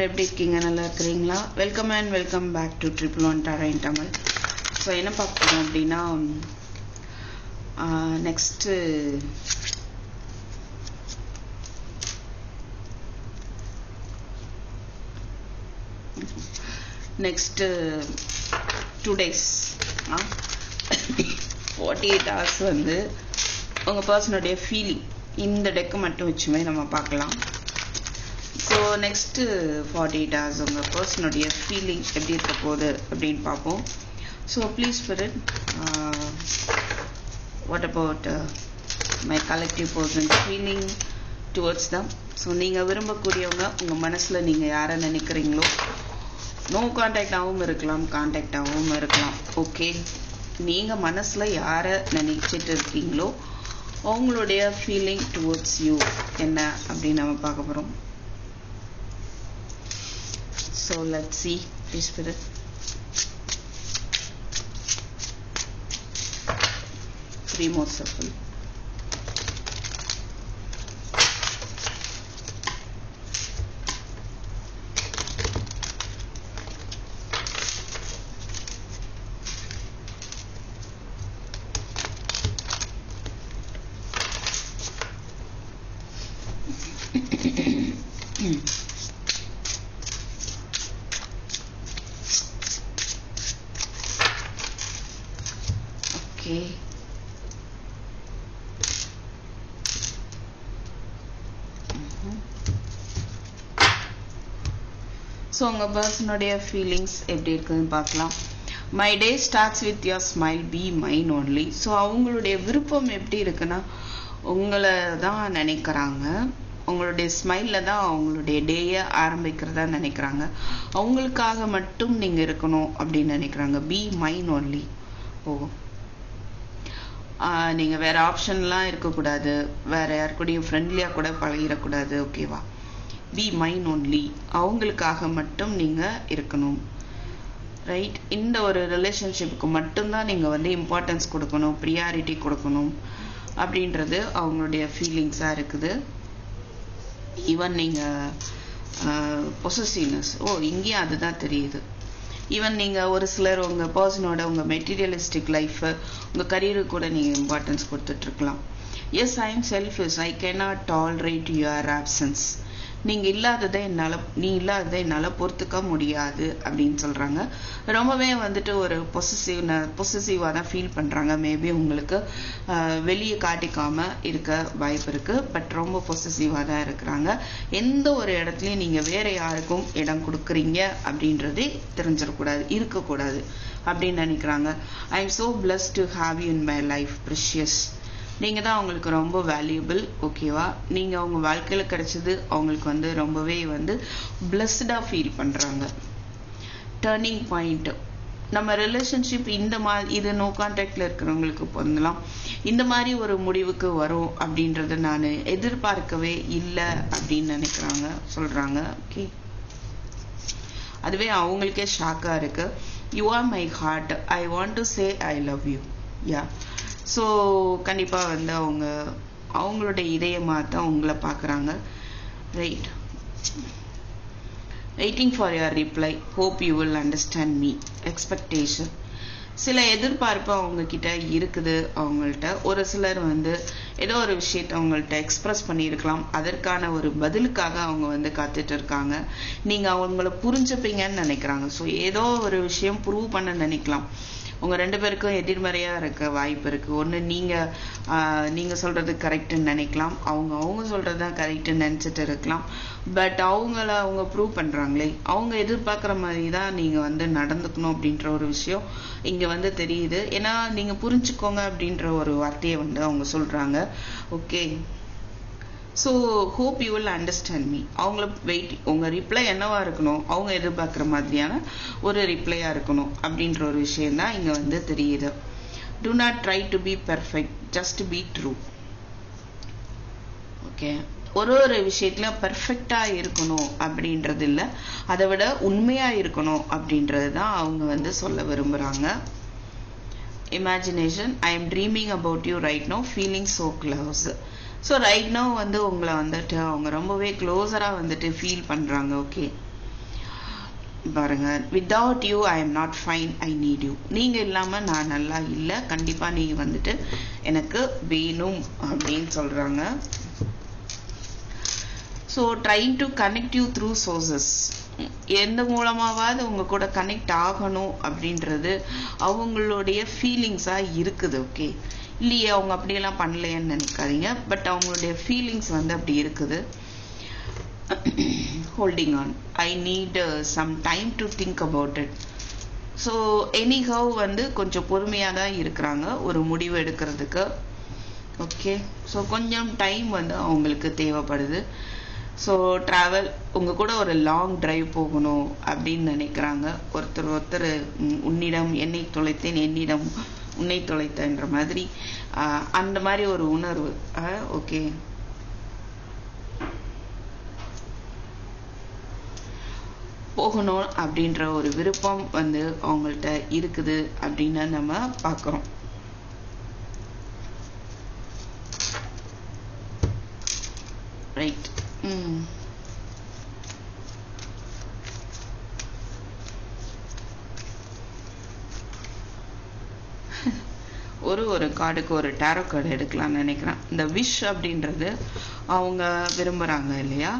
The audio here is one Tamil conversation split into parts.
எல்லாரும் எப்படி இருக்கீங்க? நல்லா இருக்கிறீங்களா? Welcome and welcome back to triple one tarot in Tamil so என்ன பார்க்குறோம் அப்படின்னா next next two days forty eight hours வந்து உங்கள் பர்சனுடைய ஃபீலிங் இந்த டெக்கு மட்டும் வச்சுமே நம்ம பார்க்கலாம். So next forty eight hours உங்கள் பர்சனுடைய ஃபீலிங் எப்படி இருக்க போகுது அப்படின்னு பார்ப்போம். So please for it what about my collective person feeling towards them so நீங்கள் விரும்பக்கூடியவங்க உங்கள் மனசில் நீங்கள் யாரை நினைக்கிறீங்களோ நோ கான்டாக்டாகவும் இருக்கலாம் கான்டாக்டாகவும் இருக்கலாம். ஓகே நீங்கள் மனசில் யாரை நினைச்சிட்டு இருக்கீங்களோ அவங்களுடைய ஃபீலிங் டுவர்ட்ஸ் யூ என்ன அப்படின்னு நம்ம பார்க்க போகிறோம் so let's see this with it three more circle Mm-hmm. So உங்கள் பர்சனுடைய ஃபீலிங்ஸ் எப்படி இருக்குதுன்னு பார்க்கலாம். My day starts with your smile be mine only so அவங்களுடைய விருப்பம் எப்படி இருக்குன்னா உங்களை தான் நினைக்கிறாங்க. உங்களுடைய ஸ்மைலில் தான் அவங்களுடைய டேயை ஆரம்பிக்கிறதா நினைக்கிறாங்க. அவங்களுக்காக மட்டும் நீங்கள் இருக்கணும் அப்படின்னு நினைக்கிறாங்க. Be mine only oh. நீங்கள் வேறு ஆப்ஷன்லாம் இருக்கக்கூடாது. வேறு யார் கூடயும் ஃப்ரெண்ட்லியாக கூட பழகிடக்கூடாது. ஓகேவா பி மைன் ஒன்லி அவங்களுக்காக மட்டும் நீங்கள் இருக்கணும். ரைட் இந்த ஒரு ரிலேஷன்ஷிப்புக்கு மட்டும்தான் நீங்கள் வந்து இம்பார்ட்டன்ஸ் கொடுக்கணும் ப்ரியாரிட்டி கொடுக்கணும் அப்படின்றது அவங்களுடைய ஃபீலிங்ஸாக இருக்குது. ஈவன் நீங்கள் பொசசிவ்னஸ் ஓ இங்கேயும் அதுதான் தெரியுது. ஈவன் நீங்கள் ஒரு சிலர் உங்கள் பர்சனோட உங்கள் மெட்டீரியலிஸ்டிக் லைஃபு உங்கள் கரியருக்கு கூட நீங்கள் importance கொடுத்துட்ருக்கலாம் yes I am is I cannot tolerate your options நீங்கள் இல்லாததை என்னால் நீ இல்லாததை என்னால் பொறுத்துக்க முடியாது அப்படின்னு சொல்கிறாங்க ரொம்பவே வந்துட்டு ஒரு பொசிசிவ் பொசசிவாக தான் ஃபீல் பண்ணுறாங்க மேபி உங்களுக்கு வெளியே காட்டிக்காமல் இருக்க வாய்ப்பு இருக்குது பட் ரொம்ப பொசசிவாக தான் இருக்கிறாங்க. எந்த ஒரு இடத்துலையும் நீங்கள் வேறு யாருக்கும் இடம் கொடுக்குறீங்க அப்படின்றதே தெரிஞ்சிடக்கூடாது இருக்கக்கூடாது அப்படின்னு நினைக்கிறாங்க. I am so bless to have you in my life precious நீங்கள் தான் அவங்களுக்கு ரொம்ப வேல்யூபிள் ஓகேவா நீங்கள் அவங்க வாழ்க்கையில் கிடைச்சது அவங்களுக்கு வந்து ரொம்பவே வந்து பிளஸ்டாக ஃபீல் பண்ணுறாங்க டேர்னிங் பாயிண்ட் நம்ம ரிலேஷன்ஷிப் இந்த மாதிரி இது நோ கான்டாக்டில் இருக்கிறவங்களுக்கு பொருந்தலாம். இந்த மாதிரி ஒரு முடிவுக்கு வரும் அப்படின்றத நான் எதிர்பார்க்கவே இல்லை அப்படின்னு நினைக்கிறாங்க சொல்கிறாங்க ஓகே அதுவே அவங்களுக்கே ஷாக்காக இருக்குது you are my heart I want to say I love you yeah so கண்டிப்பாக வந்து அவங்க அவங்களோட இதயமாக தான் உங்களை பார்க்குறாங்க right waiting for your reply hope you will understand me expectation சில எதிர்பார்ப்பு அவங்கக்கிட்ட இருக்குது அவங்கள்ட்ட. ஒரு சிலர் வந்து ஏதோ ஒரு விஷயத்தை அவங்கள்ட்ட எக்ஸ்ப்ரெஸ் பண்ணியிருக்கலாம். அதற்கான ஒரு பதிலுக்காக அவங்க வந்து காத்துட்டு இருக்காங்க. நீங்கள் அவங்கள புரிஞ்சுப்பீங்கன்னு நினைக்கிறாங்க. ஸோ ஏதோ ஒரு விஷயம் ப்ரூவ் பண்ண நினைக்கலாம். உங்க ரெண்டு பேருக்கும் எதிர்மறையா இருக்க வாய்ப்பு இருக்கு. ஒன்று நீங்க நீங்க சொல்றது கரெக்டுன்னு நினைக்கலாம். அவங்க அவங்க சொல்றதுதான் கரெக்டுன்னு நினைச்சிட்டு இருக்கலாம். பட் அவங்கள அவங்க ப்ரூவ் பண்றாங்களே. அவங்க எதிர்பார்க்குற மாதிரி தான் நீங்க வந்து நடந்துக்கணும் அப்படின்ற ஒரு விஷயம் இங்க வந்து தெரியுது. ஏன்னா நீங்க புரிஞ்சுக்கோங்க அப்படின்ற ஒரு வார்த்தையை வந்து அவங்க சொல்றாங்க. Okay so hope you will understand me அவங்கள வெயிட் உங்கள் ரிப்ளை என்னவா இருக்கணும் அவங்க எதிர்பார்க்குற மாதிரியான ஒரு ரிப்ளையாக இருக்கணும் அப்படின்ற ஒரு விஷயந்தான் இங்கே வந்து தெரியுது. Do not try to be perfect just be true okay ஒரு ஒரு விஷயத்துலையும் பர்ஃபெக்டாக இருக்கணும் அப்படின்றது இல்லை. அதை விட உண்மையாக இருக்கணும் அப்படின்றது தான் அவங்க வந்து சொல்ல விரும்புகிறாங்க imagination I am dreaming about you right no feeling so close so right no வந்து உங்களை வந்துட்டு அவங்க ரொம்பவே க்ளோஸராக வந்துட்டு ஃபீல் பண்ணுறாங்க ஓகே பாருங்க without you I am not fine I need you நீங்க இல்லாம நான் நல்லா இல்லை கண்டிப்பா நீ வந்துட்டு எனக்கு வேணும் அப்படின்னு சொல்றாங்க. So trying to connect you through sources எந்த மூலமாவது உங்க கூட கனெக்ட் ஆகணும் அப்படின்றது அவங்களுடைய ஃபீலிங்ஸா இருக்குது ஓகே இல்லையே அவங்க அப்படியெல்லாம் பண்ணலையேன்னு நினைக்காதீங்க. பட் அவங்களுடைய ஃபீலிங்ஸ் வந்து அப்படி இருக்குது. Holding on I need some time to think about it so anyhow வந்து கொஞ்சம் பொறுமையாக தான் இருக்கிறாங்க. ஒரு முடிவு எடுக்கிறதுக்கு. ஓகே ஸோ கொஞ்சம் டைம் வந்து அவங்களுக்கு தேவைப்படுது. ஸோ ட்ராவல் உங்கள் கூட ஒரு லாங் டிரைவ் போகணும் அப்படின்னு நினைக்கிறாங்க. ஒருத்தர் ஒருத்தர் உன்னிடம் என்னை தொலைத்தேன் என்னிடம் உன்னை தொலைத்தன்ற மாதிரி ஆஹ், அந்த மாதிரி ஒரு உணர்வு. ஓகே. போகணும் அப்படின்ற ஒரு விருப்பம் வந்து அவங்கள்ட்ட இருக்குது அப்படின்னு நம்ம பார்க்குறோம் ரைட் ம் ஒரு ஒரு கார்டுக்கு ஒரு டேரோ கார்டு எடுக்கலாம்னு நினைக்கிறேன். இந்த விஷ் அப்படின்றது அவங்க விரும்புகிறாங்க இல்லையா?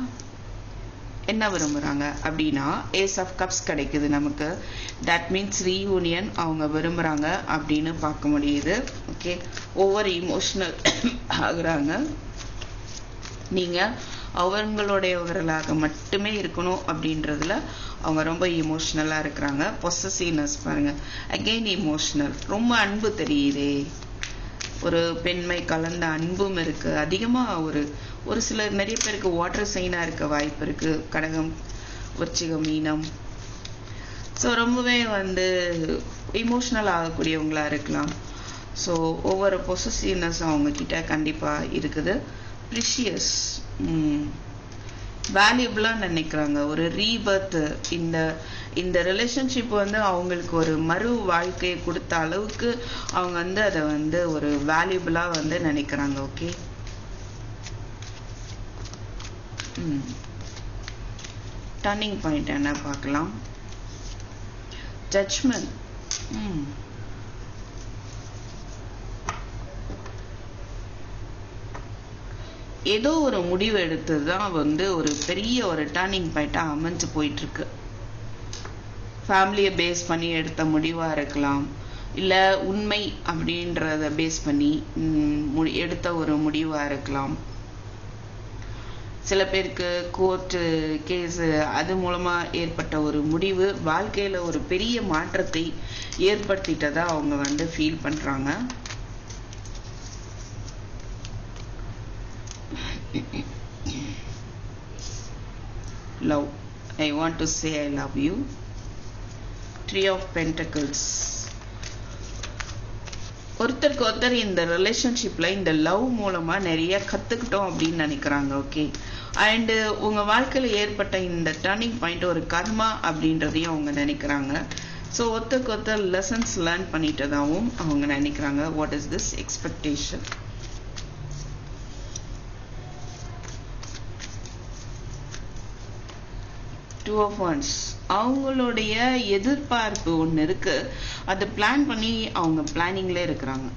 என்ன விரும்புகிறாங்க அப்படின்னா ஏஸ் ஆஃப் கப்ஸ் கிடைக்குது நமக்கு. தட் மீன்ஸ் ரீயூனியன் அவங்க விரும்புகிறாங்க அப்படின்னு பார்க்க முடியுது. ஓகே ஓவர் இமோஷ்னல் ஆகுறாங்க. நீங்கள் அவங்களுடையவர்களாக மட்டுமே இருக்கணும் அப்படின்றதுல அவங்க ரொம்ப இமோஷ்னலாக இருக்கிறாங்க. பொசசிவ்னஸ் பாருங்கள் அகெயின் இமோஷ்னல் ரொம்ப அன்பு தெரியுதே. ஒரு பெண்மை கலந்த அன்பும் இருக்கு. அதிகமாக ஒரு ஒரு சிலர் நிறைய பேருக்கு வாட்டர் சைனாக இருக்க வாய்ப்பு இருக்கு. கடகம் விருச்சிகம் மீனம். ஸோ ரொம்பவே வந்து இமோஷ்னல் ஆகக்கூடியவங்களா இருக்கலாம். ஸோ ஒவ்வொரு பொசசிவ்னஸ் அவங்க கிட்ட இருக்குது. ப்ரிஷியஸ் வேல்யூபிளாக நினைக்கிறாங்க. ஒரு ரீபர்த் இந்த இந்த ரிலேஷன்ஷிப் வந்து அவங்களுக்கு ஒரு மறு வாழ்க்கையை கொடுத்த அளவுக்கு அவங்க வந்து அதை வந்து ஒரு வேல்யூபிளா வந்து நினைக்கிறாங்க ஓகே டர்னிங் பாயிண்ட் என்ன பார்க்கலாம்? ஜட்ஜ்மெண்ட் ம். ஏதோ ஒரு முடிவு எடுத்தது தான் வந்து ஒரு பெரிய ஒரு டர்னிங் பாயிண்ட்டாக அமைஞ்சு போயிட்டுருக்கு ஃபேமிலியை பேஸ் பண்ணி எடுத்த முடிவாக இருக்கலாம். இல்லை உண்மை அப்படின்றத பேஸ் பண்ணி முடி- எடுத்த ஒரு முடிவாக இருக்கலாம். சில பேருக்கு கோர்ட்டு கேஸு அது மூலமாக ஏற்பட்ட ஒரு முடிவு வாழ்க்கையில் ஒரு பெரிய மாற்றத்தை ஏற்படுத்திட்டதா அவங்க வந்து ஃபீல் பண்ணுறாங்க love I want to say I love you three of pentacles ஒருத்தருக்கு ஒருத்தர் இந்த ரிலேஷன்ஷிப்பில் இந்த லவ் மூலமாக நிறைய கற்றுக்கிட்டோம் அப்படின்னு நினைக்கிறாங்க ஓகே அண்டு உங்கள் வாழ்க்கையில் ஏற்பட்ட இந்த டர்னிங் பாயிண்ட் ஒரு கர்மா அப்படின்றதையும் அவங்க நினைக்கிறாங்க. ஸோ ஒருத்தருக்கு ஒருத்தர் லெசன்ஸ் லேர்ன் பண்ணிட்டதாகவும் அவங்க நினைக்கிறாங்க. What is this expectation two of wands அவங்களுடைய எதிர்பார்ப்பு ஒன்று இருக்கு. அதை பிளான் பண்ணி அவங்க பிளானிங்ல இருக்கிறாங்க.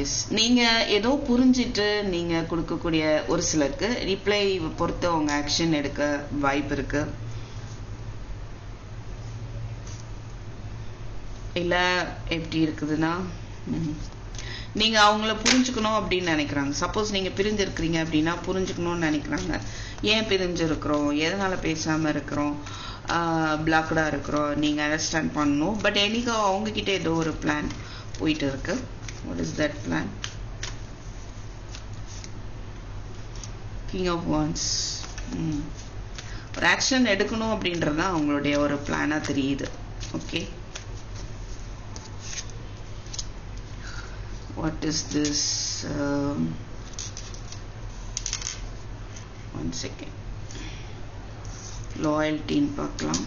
எஸ் நீங்க ஏதோ புரிஞ்சிட்டு நீங்க கொடுக்கக்கூடிய ஒரு சிலருக்கு ரிப்ளை பொறுத்து அவங்க ஆக்ஷன் எடுக்க வாய்ப்பு இருக்கு. இல்லை எப்படி இருக்குதுன்னா நீங்கள் நீங்க அவங்கள புரிஞ்சுக்கணும் அப்படின்னு நினைக்கிறாங்க. சப்போஸ் நீங்க பிரிஞ்சிருக்கிறீங்க அப்படின்னா புரிஞ்சுக்கணும்னு நினைக்கிறாங்க. ஏன் பிரிஞ்சிருக்கிறோம்? எதனால் எதனால பேசாம இருக்கிறோம்? பிளாக்டா இருக்கிறோம். நீங்க அண்டர்ஸ்டாண்ட் பண்ணணும். பட் எனிகா அவங்க கிட்ட ஏதோ ஒரு பிளான் போயிட்டு இருக்கு what is that plan king of wands ஒரு ஆக்ஷன் எடுக்கணும் அப்படின்றது தான் அவங்களுடைய ஒரு பிளானாக தெரியுது. Okay what is this um, one second. Loyalty in Paklam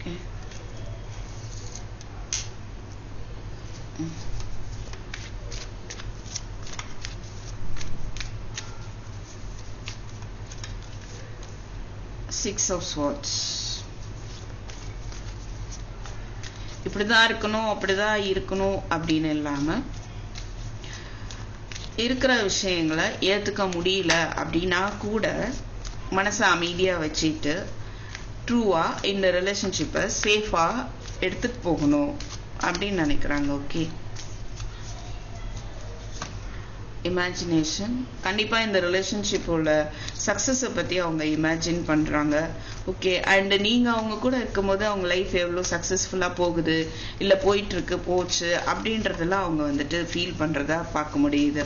okay. Six of swords. இப்படிதான் இருக்கணும் அப்படிதான் இருக்கணும் அப்படின்னு இல்லாம இருக்கிற விஷயங்களை ஏத்துக்க முடியல அப்படின்னா கூட மனசை அமைதியா வச்சுட்டு ட்ரூவா இந்த ரிலேஷன்ஷிப்பை சேஃபா எடுத்துட்டு போகணும் அப்படின்னு நினைக்கிறாங்க ஓகே இமேஜினேஷன் கண்டிப்பாக இந்த ரிலேஷன்ஷிப்போட சக்ஸஸை பற்றி அவங்க இமேஜின் பண்ணுறாங்க ஓகே அண்டு நீங்கள் அவங்க கூட இருக்கும்போது அவங்க லைஃப் எவ்வளோ சக்ஸஸ்ஃபுல்லாக போகுது? இல்லை போயிட்டுருக்கு போச்சு அப்படின்றதெல்லாம் அவங்க வந்துட்டு ஃபீல் பண்ணுறதா பார்க்க முடியுது.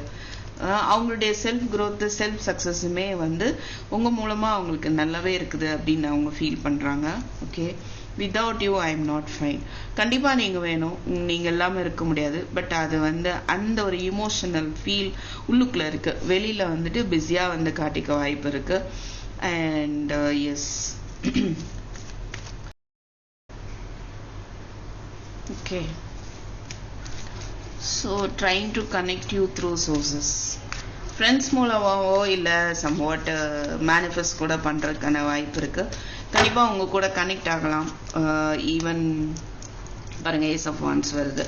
அவங்களுடைய செல்ஃப் க்ரோத்து செல்ஃப் சக்ஸஸுமே வந்து உங்கள் மூலமாக அவங்களுக்கு நல்லாவே இருக்குது அப்படின்னு அவங்க ஃபீல் பண்ணுறாங்க okay without you I am not fine கண்டிப்பா நீங்க வேணும். நீங்கள் நீங்க இல்லாம இருக்க முடியாது. பட் அது வந்து அந்த ஒரு இமோஷனல் ஃபீல் உள்ளுக்குள்ள இருக்கு. வெளியில வந்துட்டு பிஸியா வந்து காட்டிக்க வாய்ப்பு இருக்கு. And yes okay so trying to connect you through sources friends மூலமாவோ இல்லை சம்வாட் மேனிஃபெஸ்ட் கூட பண்ணுறதுக்கான வாய்ப்பு இருக்கு. கண்டிப்பாக உங்கள் கூட கனெக்ட் ஆகலாம். ஈவன் பாருங்க ஏஸ் ஆஃப் வான்ஸ் வருது.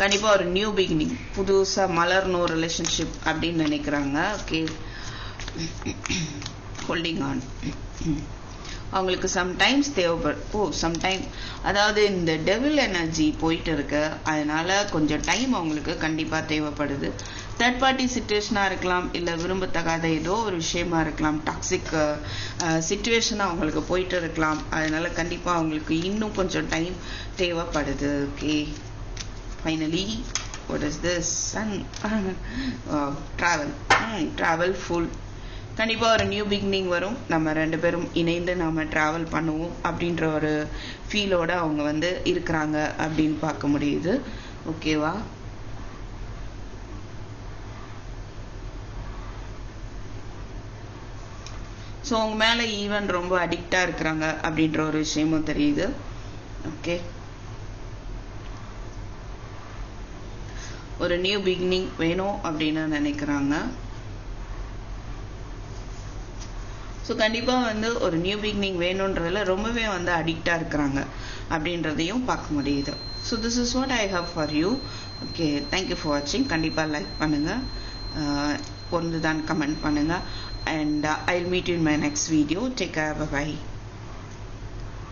கண்டிப்பாக ஒரு நியூ பிகினிங் புதுசாக மலர்னோ ரிலேஷன்ஷிப் அப்படின்னு நினைக்கிறாங்க. ஓகே ஹோல்டிங் ஆன் அவங்களுக்கு சம்டைம்ஸ் தேவைப்படும் ஓ சம்டைம் அதாவது இந்த டெவில் எனர்ஜி போயிட்டு இருக்கு. அதனால கொஞ்சம் டைம் அவங்களுக்கு கண்டிப்பாக தேவைப்படுது. தேர்ட் பார்ட்டி சுச்சுவேஷனாக இருக்கலாம் இல்லை விரும்பத்தகாத ஏதோ ஒரு விஷயமா இருக்கலாம் டாக்ஸிக் சுச்சுவேஷனாக அவங்களுக்கு போயிட்டு இருக்கலாம். அதனால கண்டிப்பாக அவங்களுக்கு இன்னும் கொஞ்சம் டைம் தேவைப்படுது. Okay finally what is this sun travel travel full கண்டிப்பாக ஒரு நியூ பிகினிங் வரும். நம்ம ரெண்டு பேரும் இணைந்து நாம் ட்ராவல் பண்ணுவோம் அப்படின்ற ஒரு ஃபீலோடு அவங்க வந்து இருக்கிறாங்க அப்படின்னு பார்க்க முடியுது. ஓகேவா ஸோ அவங்க மேல ஈவன் ரொம்ப அடிக்டா இருக்கிறாங்க அப்படின்ற ஒரு விஷயமும் தெரியுது. ஓகே ஒரு நியூ பிகினிங் வேணும் அப்படின்னு நினைக்கிறாங்க. ஸோ கண்டிப்பாக வந்து ஒரு நியூ பிகினிங் வேணுன்றதுல ரொம்பவே வந்து அடிக்டாக இருக்கிறாங்க அப்படின்றதையும் பார்க்க முடியுது. So this is what I have for you okay thank you for வாட்சிங் கண்டிப்பாக லைக் பண்ணுங்கள் பொருந்துதான் கமெண்ட் பண்ணுங்கள் and uh, I'll meet you in my next video. Take care. Bye-bye.